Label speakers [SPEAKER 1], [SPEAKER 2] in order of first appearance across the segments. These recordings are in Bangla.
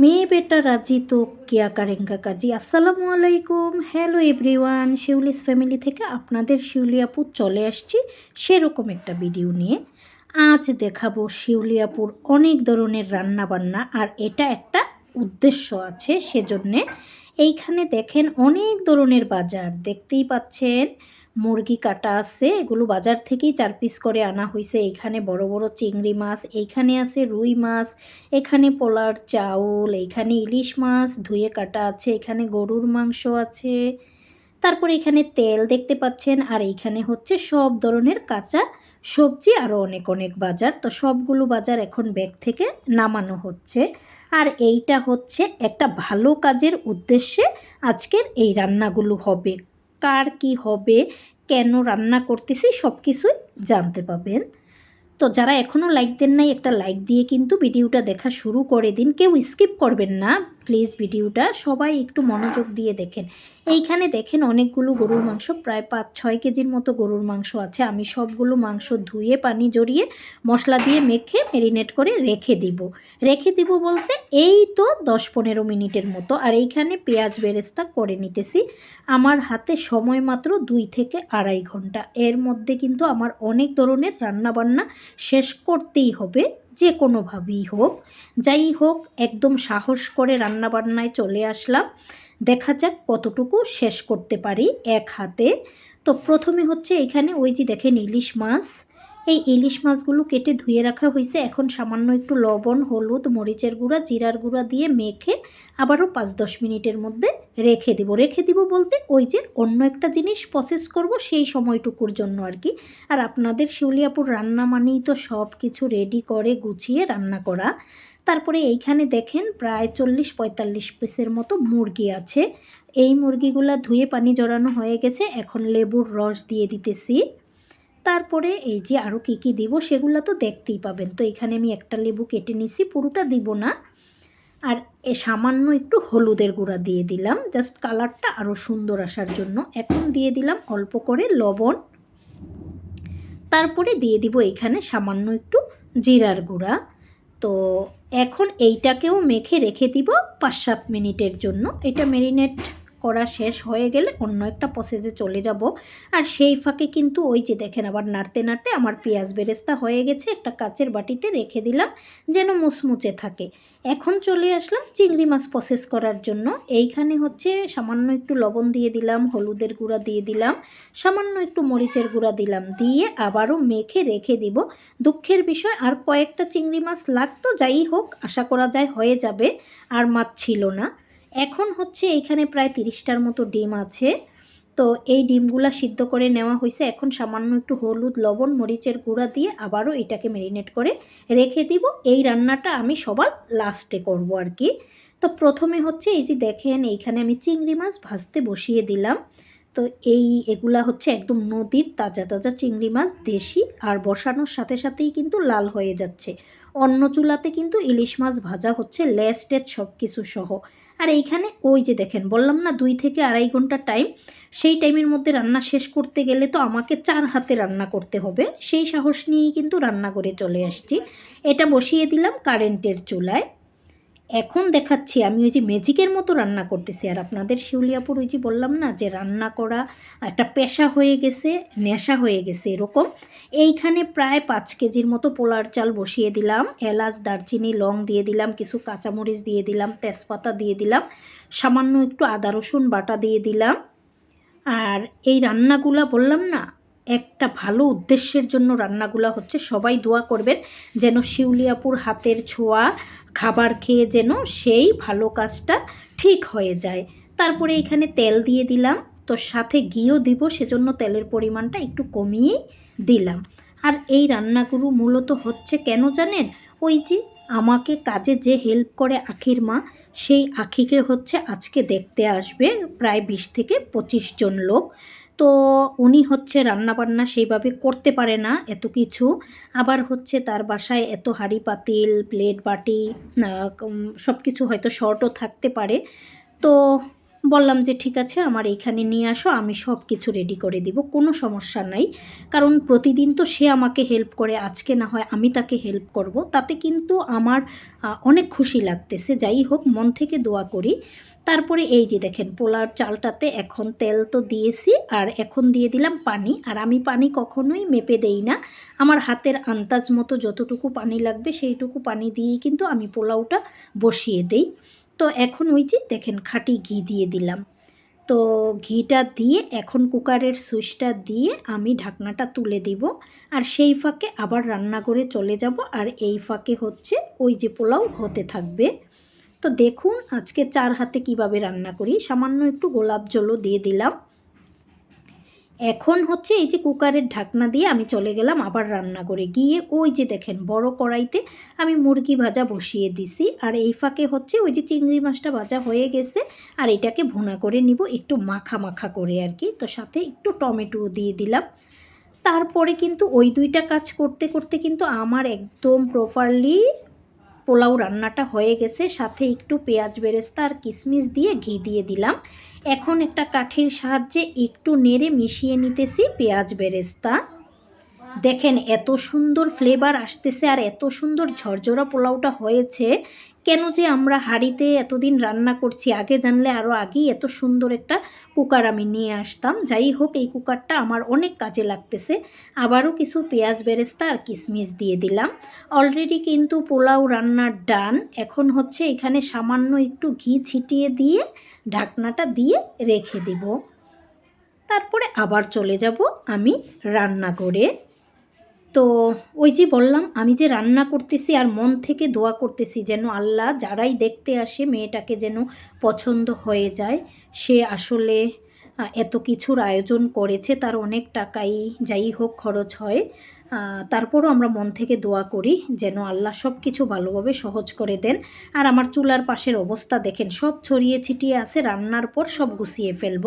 [SPEAKER 1] মেয়ে বেটা রাজি তো কেয়া কারেঙ্গা কাজি? আসসালামু আলাইকুম। হ্যালো এভরিওয়ান শিউলিস ফ্যামিলি থেকে আপনাদের শিউলি চলে আসছি সেরকম একটা ভিডিও নিয়ে। আজ দেখাবো শিউলি আপুর অনেক ধরনের রান্না বান্না আর এটা একটা উদ্দেশ্য আছে সেজন্যে। এইখানে দেখেন অনেক ধরনের বাজার, দেখতেই পাচ্ছেন। মুরগি কাটা আছে, এগুলো বাজার থেকেই চার পিস করে আনা হয়েছে এইখানে বড় বড় চিংড়ি মাছ এইখানে আছে রুই মাছ, এখানে পোলার চাউল এইখানে ইলিশ মাছ ধুয়ে কাটা আছে, এখানে গরুর মাংস আছে। তারপরে এখানে তেল দেখতে পাচ্ছেন, আর এইখানে হচ্ছে সব ধরনের কাঁচা সবজি আরও অনেক অনেক বাজার। তো সবগুলো বাজার এখন ব্যাগ থেকে নামানো হচ্ছে। আর এইটা হচ্ছে একটা ভালো কাজের উদ্দেশ্যে আজকের এই রান্নাগুলো হবে। কার কি হবে, কেন রান্না করতেছি সব কিছুই জানতে পাবেন। তো যারা এখনও লাইক দেন নাই, একটা লাইক দিয়ে কিন্তু ভিডিওটা দেখা শুরু করে দিন। কেউ স্কিপ করবেন না। প্লিজ ভিডিওটা সবাই একটু মনোযোগ দিয়ে দেখেন। এইখানে দেখেন অনেকগুলো গরুর মাংস, প্রায় পাঁচ ছয় কেজির মতো গরুর মাংস আছে। আমি সবগুলো মাংস ধুয়ে, পানি জড়িয়ে, মশলা দিয়ে মেখে ম্যারিনেট করে রেখে দিব। রেখে দিব বলতে এই তো দশ পনেরো মিনিটের মতো। আর এইখানে পেঁয়াজ বেরেস্তা করে নিতেছি। আমার হাতে সময় মাত্র দুই থেকে আড়াই ঘণ্টা। এর মধ্যে কিন্তু আমার অনেক ধরনের রান্নাবান্না শেষ করতেই হবে। যে কোনোভাবেই হোক, যাই হোক, একদম সাহস করে রান্নাবান্নায় চলে আসলাম। দেখা যাক কতটুকু শেষ করতে পারি এক হাতে। তো প্রথমে হচ্ছে এখানে ওই যে দেখেন ইলিশ মাছ এই ইলিশ মাছগুলো কেটে ধুয়ে রাখা হয়েছে। এখন সামান্য একটু লবণ, হলুদ, মরিচের গুঁড়া, জিরার গুঁড়া দিয়ে মেখে আবারও পাঁচ দশ মিনিটের মধ্যে রেখে দিব। রেখে দিব বলতে ওই যে অন্য একটা জিনিস প্রসেস করব সেই সময়টুকুর জন্য আর কি। আর আপনাদের শিউলিয়াপুর রান্না মানেই তো সব কিছু রেডি করে, গুছিয়ে রান্না করা। তারপরে এইখানে দেখেন প্রায় চল্লিশ পঁয়তাল্লিশ পিসের মতো মুরগি আছে। এই মুরগিগুলা ধুয়ে পানি জড়ানো হয়ে গেছে। এখন লেবুর রস দিয়ে দিতেছি। তারপরে এই যে আরও কী কী দিব সেগুলো তো দেখতেই পাবেন। তো এখানে আমি একটা লেবু কেটে নিছি, পুরোটা দিব না। আর এ সামান্য একটু হলুদের গুঁড়া দিয়ে দিলাম জাস্ট কালারটা আরও সুন্দর আসার জন্য। এখন দিয়ে দিলাম অল্প করে লবণ। তারপরে দিয়ে দিব এখানে সামান্য একটু জিরার গুঁড়া। তো এখন এইটাকেও মেখে রেখে দিব পাঁচ সাত মিনিটের জন্য। এটা মেরিনেট করা শেষ হয়ে গেলে অন্য একটা প্রসেসে চলে যাব। আর সেই ফাঁকে কিন্তু ওই যে দেখেন আবার নাড়তে নাড়তে আমার পেঁয়াজ বেরেস্তা হয়ে গেছে, একটা কাচের বাটিতে রেখে দিলাম যেন মুচমুচে থাকে। এখন চলে আসলাম চিংড়ি মাছ প্রসেস করার জন্য। এইখানে হচ্ছে সামান্য একটু লবণ দিয়ে দিলাম, হলুদের গুঁড়া দিয়ে দিলাম, সামান্য একটু মরিচের গুঁড়া দিলাম, দিয়ে আবারও মেখে রেখে দিব। দুঃখের বিষয়, আর কয়েকটা চিংড়ি মাছ লাগতো, যাই হোক, আশা করা যায় হয়ে যাবে, আর মাছ ছিল না। এখন হচ্ছে এইখানে প্রায় তিরিশটার মতো ডিম আছে। তো এই ডিমগুলা সিদ্ধ করে নেওয়া হয়েছে এখন সামান্য একটু হলুদ, লবণ, মরিচের গুঁড়া দিয়ে আবারও এটাকে ম্যারিনেট করে রেখে দিব। এই রান্নাটা আমি সবার লাস্টে করব আর কি। তো প্রথমে হচ্ছে এই যে দেখেন, এইখানে আমি চিংড়ি মাছ ভাজতে বসিয়ে দিলাম। তো এই এগুলা হচ্ছে একদম নদীর তাজা তাজা চিংড়ি মাছ, দেশি আর বসানোর সাথে সাথেই কিন্তু লাল হয়ে যাচ্ছে। অন্য চুলাতে কিন্তু ইলিশ মাছ ভাজা হচ্ছে লেস্টের সব কিছু সহ। আর এইখানে ওই যে দেখেন, বললাম না দুই থেকে আড়াই ঘণ্টা টাইম সেই টাইমের মধ্যে রান্না শেষ করতে গেলে তো আমাকে চার হাতে রান্না করতে হবে। সেই সাহস নিয়েই কিন্তু রান্না করে চলে আসছি। এটা বসিয়ে দিলাম কারেন্টের চুলায়। এখন দেখাচ্ছি, আমি ওই যে ম্যাজিকের মতো রান্না করতেছি। আর আপনাদের শিউলিয়াপুর ওই যে বললাম না, যে রান্না করা একটা পেশা হয়ে গেছে, নেশা হয়ে গেছে এরকম। এইখানে প্রায় পাঁচ কেজির মতো পোলার চাল বসিয়ে দিলাম, এলাচ, দারচিনি, লং দিয়ে দিলাম, কিছু কাঁচামরিচ দিয়ে দিলাম, তেজপাতা দিয়ে দিলাম, সামান্য একটু আদা, রসুন বাটা দিয়ে দিলাম। আর এই রান্নাগুলা বললাম না একটা ভালো উদ্দেশ্যের জন্য রান্নাগুলো হচ্ছে, সবাই দোয়া করবেন যেন শিউলিয়াপুর হাতের ছোঁয়া খাবার খেয়ে যেন সেই ভালো কাজটা ঠিক হয়ে যায়। তারপরে এখানে তেল দিয়ে দিলাম, তো সাথে ঘিও দিব, সেজন্য তেলের পরিমাণটা একটু কমিয়েই দিলাম। আর এই রান্নাগুলো মূলত হচ্ছে কেন জানেন? ওই যে আমাকে কাজে যে হেল্প করে আখির মা, সেই আখিকে হচ্ছে আজকে দেখতে আসবে প্রায় বিশ থেকে পঁচিশ জন লোক। তো উনি হচ্ছে রান্নাবান্না সেইভাবে করতে পারে না এত কিছু। আবার হচ্ছে তার বাসায় এত হাঁড়ি পাতিল, প্লেট বাটি সব কিছু হয়তো শর্টও থাকতে পারে। তো বললাম যে, ঠিক আছে, আমার এইখানে নিয়ে আসো, আমি সব কিছু রেডি করে দিব, কোনো সমস্যা নাই। কারণ প্রতিদিন তো সে আমাকে হেল্প করে, আজকে না হয় আমি তাকে হেল্প করব। তাতে কিন্তু আমার অনেক খুশি লাগতেছে। যাই হোক, মন থেকে দোয়া করি। তারপরে এই যে দেখেন পোলার চালটাতে এখন তেল তো দিয়েছি আর এখন দিয়ে দিলাম পানি। আর আমি পানি কখনোই মেপে দেই না। আমার হাতের আন্দাজ মতো যতটুকু পানি লাগবে সেইটুকু পানি দিয়েই কিন্তু আমি পোলাওটা বসিয়ে দেই। তো এখন ওই যে দেখেন, খাঁটি ঘি দিয়ে দিলাম। তো ঘিটা দিয়ে এখন কুকারের সুইচটা দিয়ে আমি ঢাকনাটা তুলে দিব। আর সেই ফাঁকে আবার রান্না করে চলে যাব। আর এই ফাঁকে হচ্ছে ওই যে পোলাও হতে থাকবে। তো দেখুন আজকে চার হাতে কীভাবে রান্না করি। সামান্য একটু গোলাপ জলও দিয়ে দিলাম। এখন হচ্ছে এই যে কুকারের ঢাকনা দিয়ে আমি চলে গেলাম আবার রান্না করে। গিয়ে ওই যে দেখেন বড় কড়াইতে আমি মুরগি ভাজা বসিয়ে দিছি। আর এই ফাঁকে হচ্ছে ওই যে চিংড়ি মাছটা ভাজা হয়ে গেছে। আর এটাকে ভুনা করে নিব একটু মাখা মাখা করে আর কি। তো সাথে একটু টমেটোও দিয়ে দিলাম। তারপরে কিন্তু ওই দুইটা কাজ করতে করতে কিন্তু আমার একদম প্রপারলি পোলাও রান্নাটা হয়ে গেছে, সাথে একটু পেঁয়াজ বেরেস্তা আর কিশমিশ দিয়ে ঘি দিয়ে দিলাম। এখন একটা কাঠির সাহায্যে একটু নেড়ে মিশিয়ে নিতেছি পেঁয়াজ বেরেস্তা। দেখেন এত সুন্দর ফ্লেভার আসতেছে আর এত সুন্দর ঝরঝরা পোলাওটা হয়েছে। কেন যে আমরা হাঁড়িতে এতদিন রান্না করছি? আগে জানলে আরও আগেই এত সুন্দর একটা কুকার আমি নিয়ে আসতাম। যাই হোক, এই কুকারটা আমার অনেক কাজে লাগতেছে। আবারও কিছু পেঁয়াজ বেরেস্তা আর কিশমিশ দিয়ে দিলাম। অলরেডি কিন্তু পোলাও রান্নার ডান। এখন হচ্ছে এখানে সামান্য একটু ঘি ছিটিয়ে দিয়ে ঢাকনাটা দিয়ে রেখে দিব। তারপরে আবার চলে যাব আমি রান্না করে তো ওই যে বললাম, আমি যে রান্না করতেছি আর মন থেকে দোয়া করতেছি যেন আল্লাহ যারাই দেখতে আসে মেয়েটাকে যেন পছন্দ হয়ে যায়। সে আসলে এত কিছুর আয়োজন করেছে, তার অনেক টাকাই যাই হোক খরচ হয়। তারপরও আমরা মন থেকে দোয়া করি যেন আল্লাহ সব কিছু ভালোভাবে সহজ করে দেন। আর আমার চুলার পাশের অবস্থা দেখেন, সব ছড়িয়ে ছিটিয়ে আছে, রান্নার পর সব গুছিয়ে ফেলব।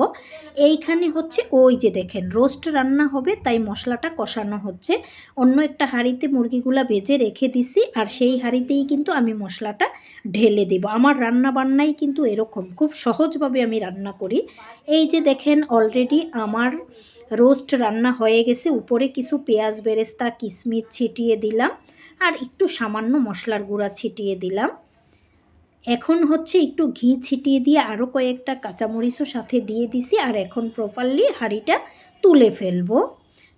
[SPEAKER 1] এইখানে হচ্ছে ওই যে দেখেন, রোস্ট রান্না হবে, তাই মশলাটা কষানো হচ্ছে। অন্য একটা হাঁড়িতে মুরগিগুলা ভেজে রেখে দিছি, আর সেই হাঁড়িতেই কিন্তু আমি মশলাটা ঢেলে দেব। আমার রান্না বান্নাই কিন্তু এরকম, খুব সহজভাবে আমি রান্না করি। এই যে দেখেন অলরেডি আমার রোস্ট রান্না হয়ে গেছে। উপরে কিছু পেঁয়াজ বেরেস্তা কিশমিশ ছিটিয়ে দিলাম আর একটু সামান্য মশলার গুঁড়া ছিটিয়ে দিলাম। এখন হচ্ছে একটু ঘি ছিটিয়ে দিয়ে আরও কয়েকটা কাঁচামরিচও সাথে দিয়ে দিছি আর এখন প্রপারলি হাঁড়িটা তুলে ফেলব।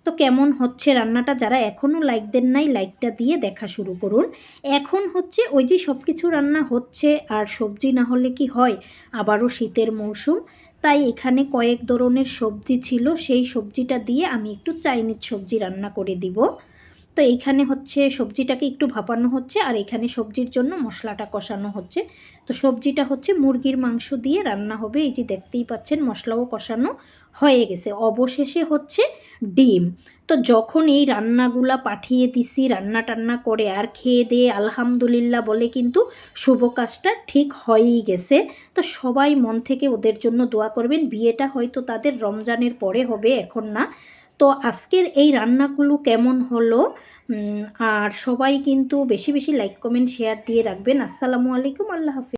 [SPEAKER 1] তো কেমন হচ্ছে রান্নাটা? যারা এখনও লাইক দেন নাই, লাইকটা দিয়ে দেখা শুরু করুন। এখন হচ্ছে ওই যে সব কিছু রান্না হচ্ছে আর সবজি না হলে কি হয়? আবারও শীতের মৌসুম তাই এখানে কয়েক ধরনের সবজি ছিল, সেই সবজিটা দিয়ে আমি একটু চাইনিজ সবজি রান্না করে দিব। তো এইখানে হচ্ছে সবজিটাকে একটু ভাপানো হচ্ছে আর এখানে সবজির জন্য মশলাটা কষানো হচ্ছে। তো সবজিটা হচ্ছে মুরগির মাংস দিয়ে রান্না হবে। এই যে দেখতেই পাচ্ছেন মশলাও কষানো হয়ে গেছে। অবশেষে হচ্ছে ডিম। তো যখন এই রান্নাগুলা পাঠিয়ে দিছি রান্না টান্না করে আর খেয়ে দিয়ে আলহামদুলিল্লাহ বলে কিন্তু শুভ কাজটা ঠিক হয়েই গেছে। তো সবাই মন থেকে ওদের জন্য দোয়া করবেন। বিয়েটা হয়তো তাদের রমজানের পরে হবে, এখন না। তো আজকের এই রান্নাগুলো কেমন হলো? আর সবাই কিন্তু বেশি বেশি লাইক কমেন্ট শেয়ার দিয়ে রাখবেন। আসসালামু আলাইকুম, আল্লাহ হাফিজ।